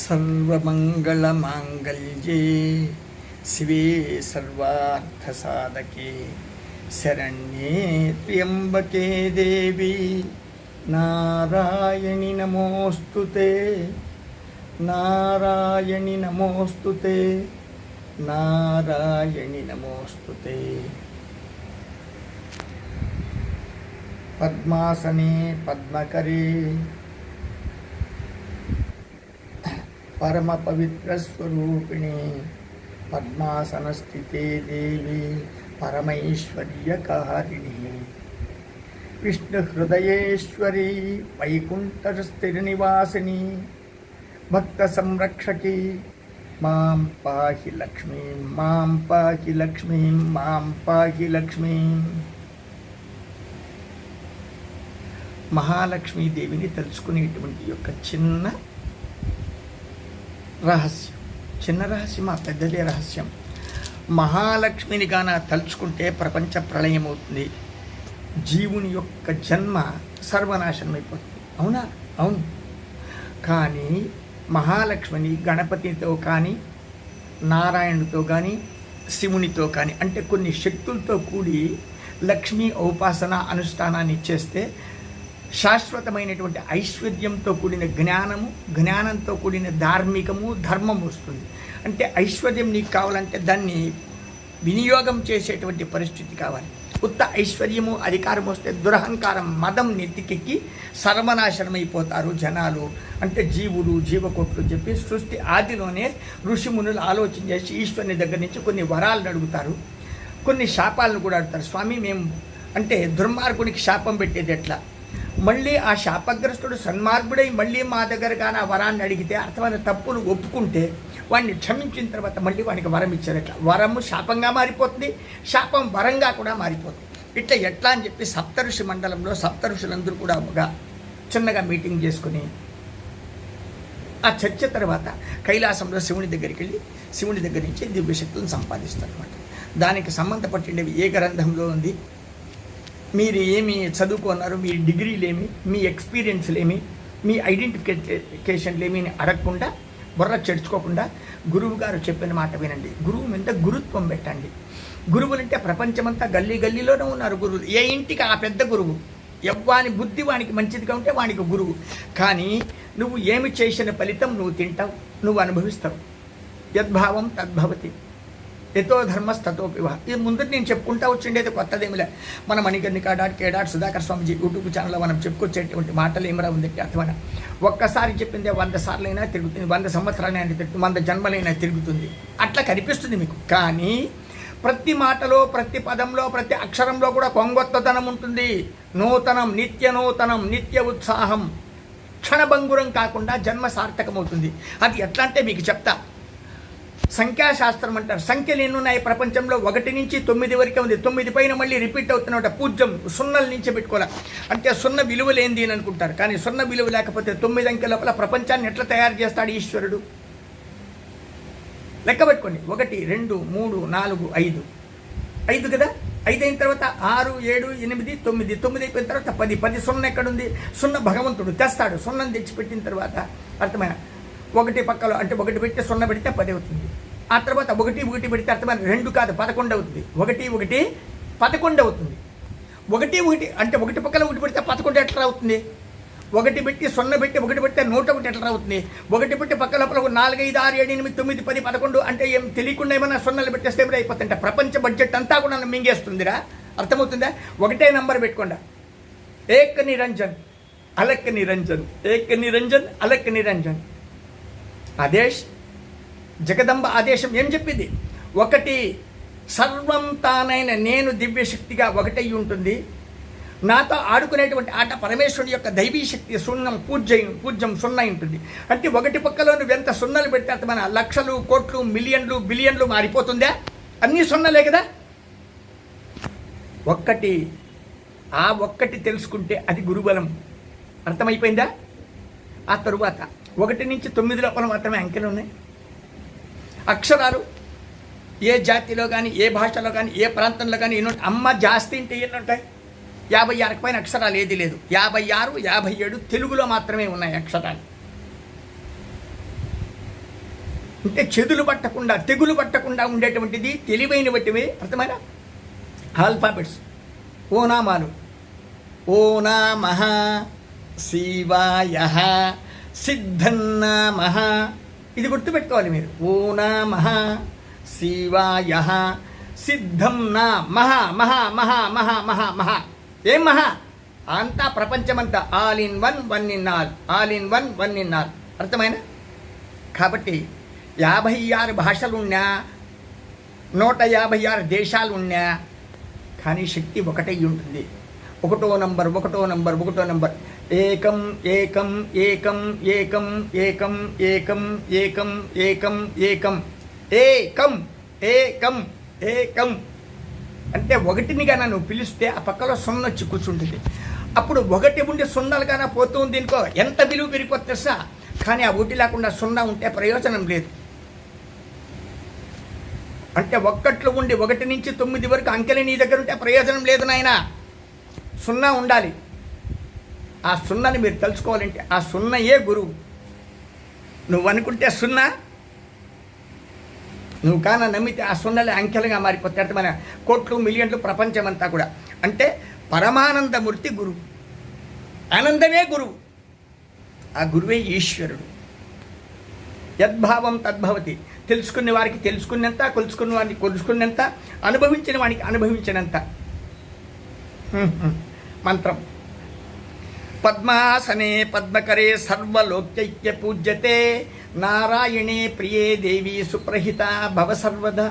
సర్వమంగళమాంగళ్యే శివే సర్వార్థసాధకే శరణ్యే త్ర్యంబకే దేవి నారాయణి నమోస్తుతే నారాయణి నమోస్తుతే నారాయణి నమోస్తుతే పద్మాసనే పద్మకరే పరమ పవిత్ర స్వరూపిణి పద్మాసనస్థితే దేవి పరమైశ్వర్యకారిణి విష్ణుహృదయేశ్వరి వైకుంఠస్థిరనివాసిని భక్త సంరక్షకి మాం పాహి లక్ష్మీం మాం పాహి లక్ష్మీం మాం పాహి లక్ష్మీం మహాలక్ష్మీదేవిని తెలుసుకునేటువంటి యొక్క చిన్న రహస్యం. చిన్న రహస్యం పెద్దదే రహస్యం. మహాలక్ష్మిని గాన తలుచుకుంటే ప్రపంచ ప్రళయం అవుతుంది జీవుని యొక్క జన్మ సర్వనాశనం అయిపోతుంది అవునా? అవును. కానీ మహాలక్ష్మిని గణపతితో కానీ నారాయణుడితో కానీ శివునితో కానీ అంటే కొన్ని శక్తులతో కూడి లక్ష్మీ ఉపాసన అనుష్ఠానాన్ని చేస్తే శాశ్వతమైనటువంటి ఐశ్వర్యంతో కూడిన జ్ఞానము జ్ఞానంతో కూడిన ధార్మికము ధర్మం వస్తుంది. అంటే ఐశ్వర్యం నీకు కావాలంటే దాన్ని వినియోగం చేసేటువంటి పరిస్థితి కావాలి. ఉత్త ఐశ్వర్యము అధికారం వస్తే దురహంకారం మదం నెత్తికెక్కి సర్వనాశనమైపోతారు జనాలు. అంటే జీవులు జీవకోట్లు చెప్పి సృష్టి ఆదిలోనే ఋషిమునులు ఆలోచన చేసి ఈశ్వరుని దగ్గర నుంచి కొన్ని వరాలను అడుగుతారు. కొన్ని శాపాలను కూడా అడుగుతారు. స్వామి మేము అంటే దుర్మార్గునికి శాపం పెట్టేది ఎట్లా? మళ్ళీ ఆ శాపగ్రస్తుడు సన్మార్గుడై మళ్ళీ మా దగ్గర కానీ ఆ వరాన్ని అడిగితే అర్థమైన తప్పును ఒప్పుకుంటే వాడిని క్షమించిన తర్వాత మళ్ళీ వాడికి వరం ఇచ్చారు వరము శాపంగా మారిపోతుంది శాపం వరంగా కూడా మారిపోతుంది. ఇట్లా ఎట్లా అని చెప్పి సప్తఋషి మండలంలో సప్తఋషులందరూ కూడా ఒక చిన్నగా మీటింగ్ చేసుకుని ఆ చర్చ తర్వాత కైలాసంలో శివుని దగ్గరికి వెళ్ళి శివుని దగ్గర నుంచి దివ్యశక్తులను సంపాదిస్తారు అనమాట దానికి సంబంధపట్టినవి ఏ గ్రంథంలో ఉంది? మీరు ఏమి చదువుకున్నారు మీ డిగ్రీలు ఏమి మీ ఎక్స్పీరియన్స్లు ఏమి మీ ఐడెంటిఫికేషన్లు ఏమి అని అడగకుండా బుర్ర చెడుచుకోకుండా గురువు గారు చెప్పిన మాట వినండి. గురువు మీద గురుత్వం పెట్టండి. గురువులంటే ప్రపంచమంతా గల్లీ గల్లీలోనే ఉన్నారు గురువులు. ఏ ఇంటికి ఆ పెద్ద గురువు? ఎవ్వాని బుద్ధి వానికి మంచిదిగా ఉంటే వానికి గురువు. కానీ నువ్వు ఏమి చేసిన ఫలితం నువ్వు తింటావు నువ్వు అనుభవిస్తావు. యద్భావం తద్భవతి. ఎతో ధర్మస్తతోపి వా ఇది ముందు నేను చెప్పుకుంటా వచ్చిండేది కొత్తదేమిలే. మన Manikarnika dot K dot Sudhakar Swamiji YouTube ఛానల్లో మనం చెప్పుకొచ్చేటువంటి మాటలు ఏమరా ఉంది అర్థమైన? ఒక్కసారి చెప్పిందే వంద సార్లైనా తిరుగుతుంది వంద సంవత్సరాలైనా తిరుగుతుంది వంద జన్మలైనా తిరుగుతుంది. అట్లా కనిపిస్తుంది మీకు. కానీ ప్రతి మాటలో ప్రతి పదంలో ప్రతి అక్షరంలో కూడా కొంగొత్తతనం ఉంటుంది. నూతనం నిత్య నూతనం నిత్య ఉత్సాహం క్షణభంగురం కాకుండా జన్మ సార్థకమవుతుంది. అది ఎట్లా అంటే మీకు చెప్తా. సంఖ్యాశాస్త్రం అంటారు. సంఖ్యలు ఎన్నున్నాయి? ప్రపంచంలో ఒకటి నుంచి తొమ్మిది వరకే ఉంది. తొమ్మిది పైన మళ్ళీ రిపీట్ అవుతున్నట పూజ్యం సున్నల నుంచి పెట్టుకోవాలి? అంటే సున్న విలువ లేనిది అని అనుకుంటారు. కానీ సున్న విలువ లేకపోతే తొమ్మిది అంకె లోపల ప్రపంచాన్ని ఎట్లా తయారు చేస్తాడు ఈశ్వరుడు? లెక్క పెట్టుకోండి. ఒకటి రెండు మూడు నాలుగు ఐదు. ఐదు కదా? ఐదు అయిన తర్వాత ఆరు ఏడు ఎనిమిది తొమ్మిది. తొమ్మిది అయిపోయిన తర్వాత పది. పది సున్న ఎక్కడుంది? సున్న భగవంతుడు తెస్తాడు. సున్నం తెచ్చిపెట్టిన తర్వాత అర్థమైన ఒకటి పక్కలో అంటే ఒకటి పెట్టి సున్న పెడితే పది అవుతుంది. ఆ తర్వాత ఒకటి ఒకటి పెడితే అర్థమైన రెండు కాదు పదకొండు అవుతుంది. ఒకటి ఒకటి పదకొండు అవుతుంది. ఒకటి ఒకటి అంటే ఒకటి పక్కన ఒకటి పెడితే పదకొండు ఎట్లా అవుతుంది? ఒకటి పెట్టి సున్న పెట్టి ఒకటి పెడితే నూట ఒకటి ఎట్లా అవుతుంది? ఒకటి పెట్టి పక్క లోపల ఒక నాలుగైదు ఆరు ఏడు ఎనిమిది తొమ్మిది పది పదకొండు అంటే ఏం తెలియకుండా ఏమైనా సున్నలు పెట్టేస్తే ఏమైనా అయిపోతుంటే ప్రపంచ బడ్జెట్ అంతా కూడా నన్ను మింగేస్తుందిరా. అర్థమవుతుందా? ఒకటే నంబర్ పెట్టుకోండి. ఏక నిరంజన్ అలక్ నిరంజన్. ఏక నిరంజన్ అలక్ నిరంజన్. అదేష్ జగదంబ ఆదేశం ఏం చెప్పింది? ఒకటి సర్వం తానైన నేను దివ్యశక్తిగా ఒకటై ఉంటుంది. నాతో ఆడుకునేటువంటి ఆట పరమేశ్వరుడి యొక్క దైవీ శక్తి సున్నం పూజ పూజ్యం సున్న ఉంటుంది. అంటే ఒకటి పక్కలోని ఎంత సున్నలు పెడితే అంత మన లక్షలు కోట్లు మిలియన్లు బిలియన్లు మారిపోతుందా? అన్నీ సున్నలే కదా? ఒక్కటి ఆ ఒక్కటి తెలుసుకుంటే అది గురుబలం. అర్థమైపోయిందా? ఆ తరువాత ఒకటి నుంచి తొమ్మిది లోపల మాత్రమే అంకెలు ఉన్నాయి. అక్షరాలు. ఏ జాతిలో కానీ ఏ భాషలో కానీ ఏ ప్రాంతంలో కానీ ఎన్ని అమ్మ జాస్తి అంటే ఎన్ని ఉంటాయి యాభై ఆరుకు పైన అక్షరాలు ఏది లేదు. యాభై ఆరు యాభై ఏడు తెలుగులో మాత్రమే ఉన్నాయి అక్షరాలు. అంటే చెదులు పట్టకుండా తెగులు పట్టకుండా ఉండేటువంటిది తెలివైనటువంటివి అర్థమైన ఆల్ఫాబెట్స్. ఓనామాలు ఓనామః శివాయ సిద్ధన్నామః ఇది గుర్తుపెట్టుకోవాలి మీరు. ఓనామః శివాయ సిద్ధం నా మహా మహా మహా మహా మహా మహా. ఏం మహా? అంతా ప్రపంచమంతా. All in one one in all. All in one one in all. అర్థమైన కాబట్టి యాభై ఆరు భాషలున్నా నూట యాభై ఆరు దేశాలున్నా కానీ శక్తి ఒకటై ఉంటుంది. ఒకటో నంబర్ ఒకటో నంబర్ ఒకటో నంబర్. ఏకం ఏకం ఏకం ఏకం ఏకం ఏకం ఏకం ఏకం ఏకం. ఏకం ఏకం ఏకం. అంటే ఒకటినిగా నన్ను పిలిస్తే ఆ పక్కలో సున్న వచ్చి కూర్చుంటుంది. అప్పుడు ఒకటి ఉండి సున్నాలుగానే పోతుంది దీనికో ఎంత విలువ పెరిగిపోతుందా కానీ ఆ ఒకటి లేకుండా సున్నా ఉంటే ప్రయోజనం లేదు. అంటే ఒక్కట్లు ఉండి ఒకటి నుంచి తొమ్మిది వరకు అంకెలు నీ దగ్గర ఉంటే ప్రయోజనం లేదు నాయనా. సున్నా ఉండాలి. ఆ సున్నని మీరు తెలుసుకోవాలంటే ఆ సున్నయే గురువు. నువ్వు అనుకుంటే సున్నా? నువ్వు కాన నమ్మితే ఆ సున్నలే అంకెలుగా మారిపోతే మన కోట్లు మిలియన్లు ప్రపంచమంతా కూడా. అంటే పరమానందమూర్తి గురువు. ఆనందమే గురువు. ఆ గురువే ఈశ్వరుడు. యద్భావం తద్భవతి. తెలుసుకునే వారికి తెలుసుకున్నంత కొలుచుకున్న వారికి కొలుచుకున్నంత అనుభవించిన వానికి అనుభవించినంత. మంత్రం. పద్మాసనే పద్మకరే సర్వలోక్యైక్య పూజ్యతే. నారాయణే ప్రియే దేవి సుప్రహిత భవ సర్వద.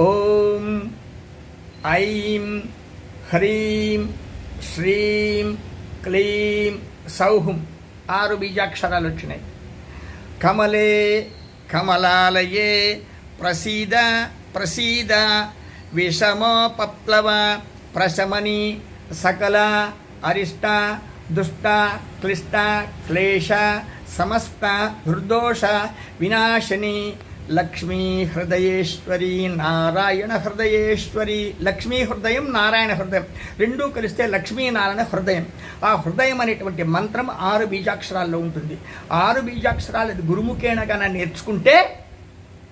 ఓం ఐం హ్రీం శ్రీం క్లీం సౌహుం. ఆరు బీజాక్షరాలు వచ్చినాయి. కమలే కమలాలయే ప్రసీద ప్రసీద. విషమోపప్లవ ప్రశమని సకల అరిష్ట దుష్ట క్లిష్ట క్లేశ సమస్త హృదోష వినాశని లక్ష్మీ హృదయేశ్వరి నారాయణ హృదయేశ్వరి లక్ష్మీ హృదయం నారాయణ హృదయం. రెండూ కలిస్తే లక్ష్మీనారాయణ హృదయం. ఆ హృదయం అనేటువంటి మంత్రం ఆరు బీజాక్షరాల్లో ఉంటుంది. ఆరు బీజాక్షరాలు అది గురుముఖేణగా నేర్చుకుంటే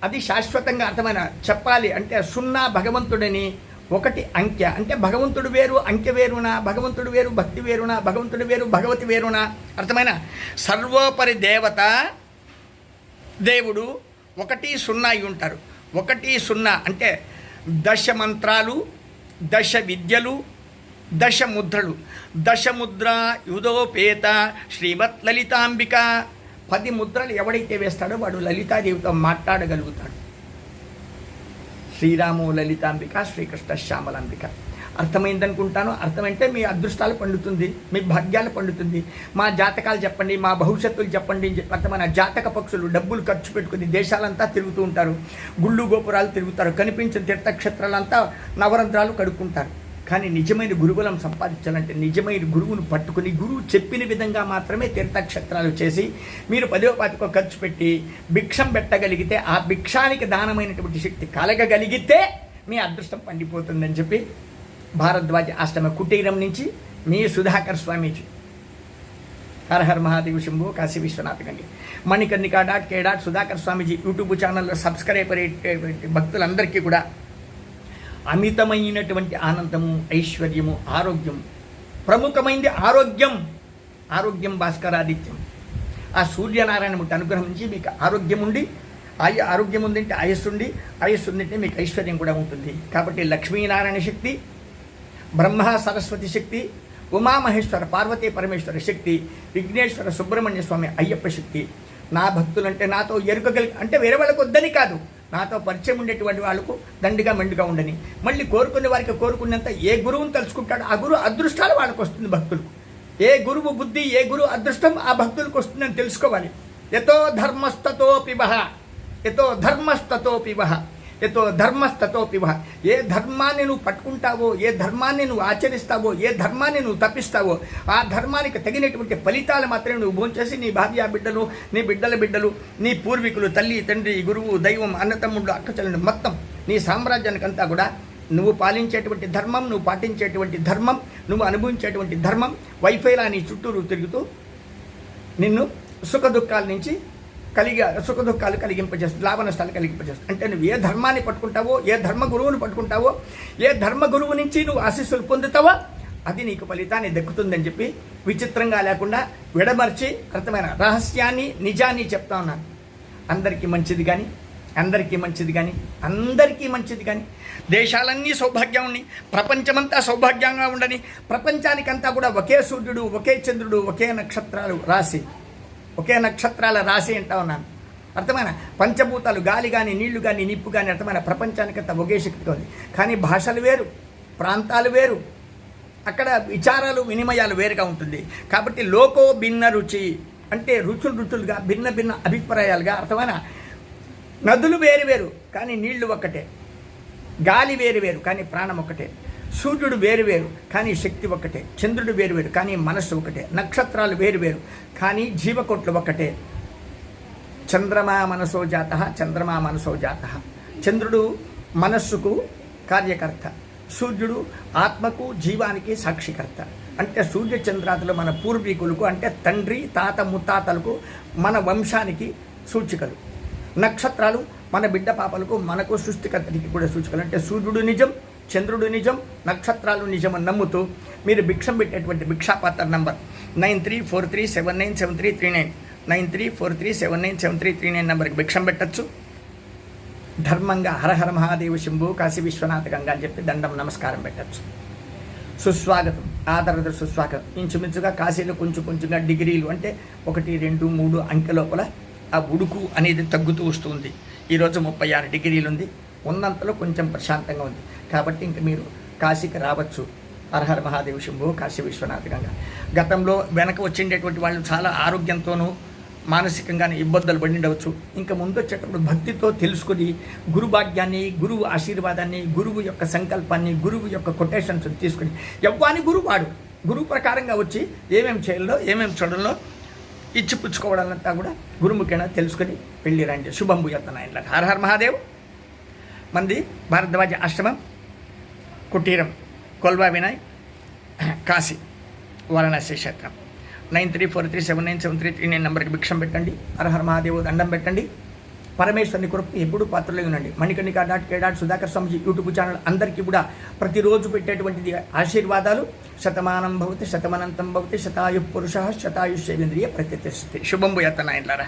అది శాశ్వతంగా అర్థమైన చెప్పాలి అంటే సున్నా భగవంతుడని ఒకటి అంకె అంటే భగవంతుడు వేరు అంకె వేరునా? భగవంతుడు వేరు భక్తి వేరునా? భగవంతుడు వేరు భగవతి వేరునా? అర్థమైన? సర్వోపరి దేవత దేవుడు ఒకటి సున్నా అయి ఉంటారు. ఒకటి సున్నా అంటే దశ మంత్రాలు దశ విద్యలు దశ ముద్రలు. దశముద్ర యుధోపేత శ్రీమత్ లలితాంబిక. పది ముద్రలు ఎవడైతే వేస్తాడో వాడు లలితాదేవితో మాట్లాడగలుగుతాడు. శ్రీరాము లలితాంబిక శ్రీకృష్ణ శ్యామలాంబిక. అర్థమైందనుకుంటాను అర్థమంటే మీ అదృష్టాలు పండుతుంది మీ భాగ్యాలు పండుతుంది. మా జాతకాలు చెప్పండి మా భవిష్యత్తులు చెప్పండి అని చెప్పి జాతక పక్షులు డబ్బులు ఖర్చు పెట్టుకుని దేశాలంతా తిరుగుతూ ఉంటారు. గుళ్ళు గోపురాలు తిరుగుతారు. కనిపించిన తీర్థక్షేత్రాలంతా నవరంధ్రాలు కడుక్కుంటారు. కానీ నిజమైన గురుకులం సంపాదించాలంటే నిజమైన గురువును పట్టుకుని గురువు చెప్పిన విధంగా మాత్రమే తీర్థక్షేత్రాలు చేసి మీరు పదో పాతికో ఖర్చు పెట్టి భిక్షం పెట్టగలిగితే ఆ భిక్షానికి దానమైనటువంటి శక్తి కలగగలిగితే మీ అదృష్టం పండిపోతుందని చెప్పి భారద్వాజ అష్టమ కుటీరం నుంచి మీ సుధాకర్ స్వామీజీ. హరహర్ మహాదేవ్ శంభు కాశీ విశ్వనాథ్ గండి Manikarnika dot K dot Sudhakar Swamiji YouTube ఛానల్లో సబ్స్క్రైబ్ అయ్యేటువంటి భక్తులందరికీ కూడా అమితమైనటువంటి ఆనందము ఐశ్వర్యము ఆరోగ్యం ప్రముఖమైంది ఆరోగ్యం. ఆరోగ్యం భాస్కరాదిత్యం. ఆ సూర్యనారాయణమూర్తి అనుగ్రహం అనుగ్రహించి మీకు ఆరోగ్యం ఉండి ఆయ ఆరోగ్యం ఉందంటే ఆయస్సు ఉండి ఆయస్సు ఉందంటే మీకు ఐశ్వర్యం కూడా ఉంటుంది. కాబట్టి లక్ష్మీనారాయణ శక్తి బ్రహ్మ సరస్వతి శక్తి ఉమామహేశ్వర పార్వతీ పరమేశ్వర శక్తి విఘ్నేశ్వర సుబ్రహ్మణ్య స్వామి అయ్యప్ప శక్తి. నా భక్తులంటే నాతో ఎరుకగలి అంటే వేరే వాళ్ళకు వద్దని కాదు. నాతో పరిచయం ఉండేటువంటి వాళ్ళకు దండిగా మెండుగా ఉండని. మళ్ళీ కోరుకునే వారికి కోరుకున్నంత ఏ గురువుని తలుచుకుంటాడు ఆ గురువు అదృష్టాలు వాళ్ళకు వస్తుంది భక్తులకు. ఏ గురువు బుద్ధి ఏ గురువు అదృష్టం ఆ భక్తులకు వస్తుందని తెలుసుకోవాలి. ఎతో ధర్మస్తతో పిబహ ఎతో ధర్మస్తతో పిబహ ఎతో ధర్మస్తతోపివహ ఏ ధర్మాన్ని నువ్వు పట్టుకుంటావో ఏ ధర్మాన్ని నువ్వు ఆచరిస్తావో ఏ ధర్మాన్ని నువ్వు తప్పిస్తావో ఆ ధర్మానికి తగినటువంటి ఫలితాలు మాత్రమే నువ్వు భోంచేసి నీ భార్య బిడ్డలు నీ బిడ్డల బిడ్డలు నీ పూర్వీకులు తల్లి తండ్రి గురువు దైవం అన్నతమ్ముడు అక్కచెల్లెలు మొత్తం నీ సామ్రాజ్యానికంతా కూడా నువ్వు పాలించేటువంటి ధర్మం నువ్వు పాటించేటువంటి ధర్మం నువ్వు అనుభవించేటువంటి ధర్మం వైఫైలా నీ చుట్టూరు తిరుగుతూ నిన్ను సుఖ దుఃఖాల నుంచి కలిగి సుఖ దుఃఖాలు కలిగింపజేస్తుంది లాభ నష్టాలు కలిగింపజేస్తుంది. అంటే నువ్వు ఏ ధర్మాన్ని పట్టుకుంటావో ఏ ధర్మ గురువుని పట్టుకుంటావో ఏ ధర్మ గురువు నుంచి నువ్వు ఆశీస్సులు పొందుతావో అది నీకు ఫలితాన్ని దక్కుతుందని చెప్పి విచిత్రంగా లేకుండా విడమర్చి అర్థమైన రహస్యాన్ని నిజాన్ని చెప్తా ఉన్నాను. అందరికీ మంచిది కానీ అందరికీ మంచిది కానీ అందరికీ మంచిది కానీ దేశాలన్నీ సౌభాగ్యం ఉండి ప్రపంచమంతా సౌభాగ్యంగా ఉండని ప్రపంచానికంతా కూడా ఒకే సూర్యుడు ఒకే చంద్రుడు ఒకే నక్షత్రాలు రాసి ఒకే నక్షత్రాల రాశి అంటా ఉన్నాను. అర్థమైన? పంచభూతాలు గాలి కానీ నీళ్ళు కానీ నిప్పు కానీ అర్థమైన? ప్రపంచానికంతా ఒకే శక్తిగా ఉంది కానీ భాషలు వేరు ప్రాంతాలు వేరు అక్కడ విచారాలు వినిమయాలు వేరుగా ఉంటుంది. కాబట్టి లోకో భిన్న రుచి అంటే రుచులు రుచులుగా భిన్న భిన్న అభిప్రాయాలుగా అర్థమైన? నదులు వేరు వేరు కానీ నీళ్ళు ఒక్కటే. గాలి వేరు వేరు కానీ ప్రాణం ఒక్కటే. సూర్యుడు వేరు వేరు కానీ శక్తి ఒక్కటే. చంద్రుడు వేరు వేరు కానీ మనస్సు ఒకటే నక్షత్రాలు వేరు వేరు కానీ జీవకోట్లు ఒకటే చంద్రమా మనసో జాత చంద్రమా మనసో జాత. చంద్రుడు మనస్సుకు కార్యకర్త సూర్యుడు ఆత్మకు జీవానికి సాక్షికర్త. అంటే సూర్య చంద్రాతలు మన పూర్వీకులకు అంటే తండ్రి తాత ముత్తాతలకు మన వంశానికి సూచికలు. నక్షత్రాలు మన బిడ్డ పాపలకు మనకు సృష్టికర్తనికి కూడా సూచికలు. అంటే సూర్యుడు నిజం చంద్రుడు నిజం నక్షత్రాలు నిజం నమ్ముతూ మీరు భిక్షం పెట్టేటువంటి భిక్షాపాత్ర number nine three four three seven nine seven three three nine. Nine three four three seven nine seven three three nine నెంబర్కి భిక్షం పెట్టచ్చు. ధర్మంగా హరహర మహాదేవ శంభు కాశీ విశ్వనాథ గంగా అని చెప్పి దండం నమస్కారం పెట్టచ్చు. సుస్వాగతం ఆదరద సుస్వాగతం. ఇంచుమించుగా కాశీలో కొంచెం కొంచెంగా డిగ్రీలు అంటే ఒకటి రెండు మూడు అంకె లోపల ఆ ఉడుకు అనేది తగ్గుతూ వస్తుంది ఈరోజు ముప్పై ఆరు డిగ్రీలు ఉంది ఉన్నంతలో కొంచెం ప్రశాంతంగా ఉంది. కాబట్టి ఇంక మీరు కాశీకి రావచ్చు. హరహర మహాదేవ శంభు కాశీ విశ్వనాథ గంగా. గతంలో వెనక వచ్చిండేటువంటి వాళ్ళు చాలా ఆరోగ్యంతోనూ మానసికంగానే ఇబ్బందులు పడి ఉండవచ్చు ఇంకా ముందు వచ్చేటప్పుడు భక్తితో తెలుసుకుని గురుభాగ్యాన్ని గురువు ఆశీర్వాదాన్ని గురువు యొక్క సంకల్పాన్ని గురువు యొక్క కొటేషన్స్ తీసుకొని ఎవ్వాని గురువు వాడు. గురువు ప్రకారంగా వచ్చి ఏమేమి చేయాలో ఏమేమి చూడాలో ఇచ్చిపుచ్చుకోవడాలంతా కూడా గురుముఖైనా తెలుసుకొని వెళ్ళి రండి. శుభం భూయత్తనాయన హర హర మహాదేవ్. మంది భారద్వాజ ఆశ్రమం కుటీరం కొల్వా వినాయ్ కాశీ వారణాసి క్షేత్రం. Nine three four three seven nine seven three three nine నెంబర్కి భిక్షం పెట్టండి. హరహర మహాదేవ్ దండం పెట్టండి. పరమేశ్వరుని కొరకు ఎప్పుడు పాత్రలో ఉండండి. Manikarnika dot K dot Sudhakar Swamiji YouTube channel అందరికీ కూడా ప్రతిరోజు పెట్టేటువంటిది ఆశీర్వాదాలు. శతమానం భవతి శతమనంతం భవతి శతాయు పురుష శతాయుషేంద్రియ ప్రత్యతిష్టతి శుభం భూయత్త నాయనలారా.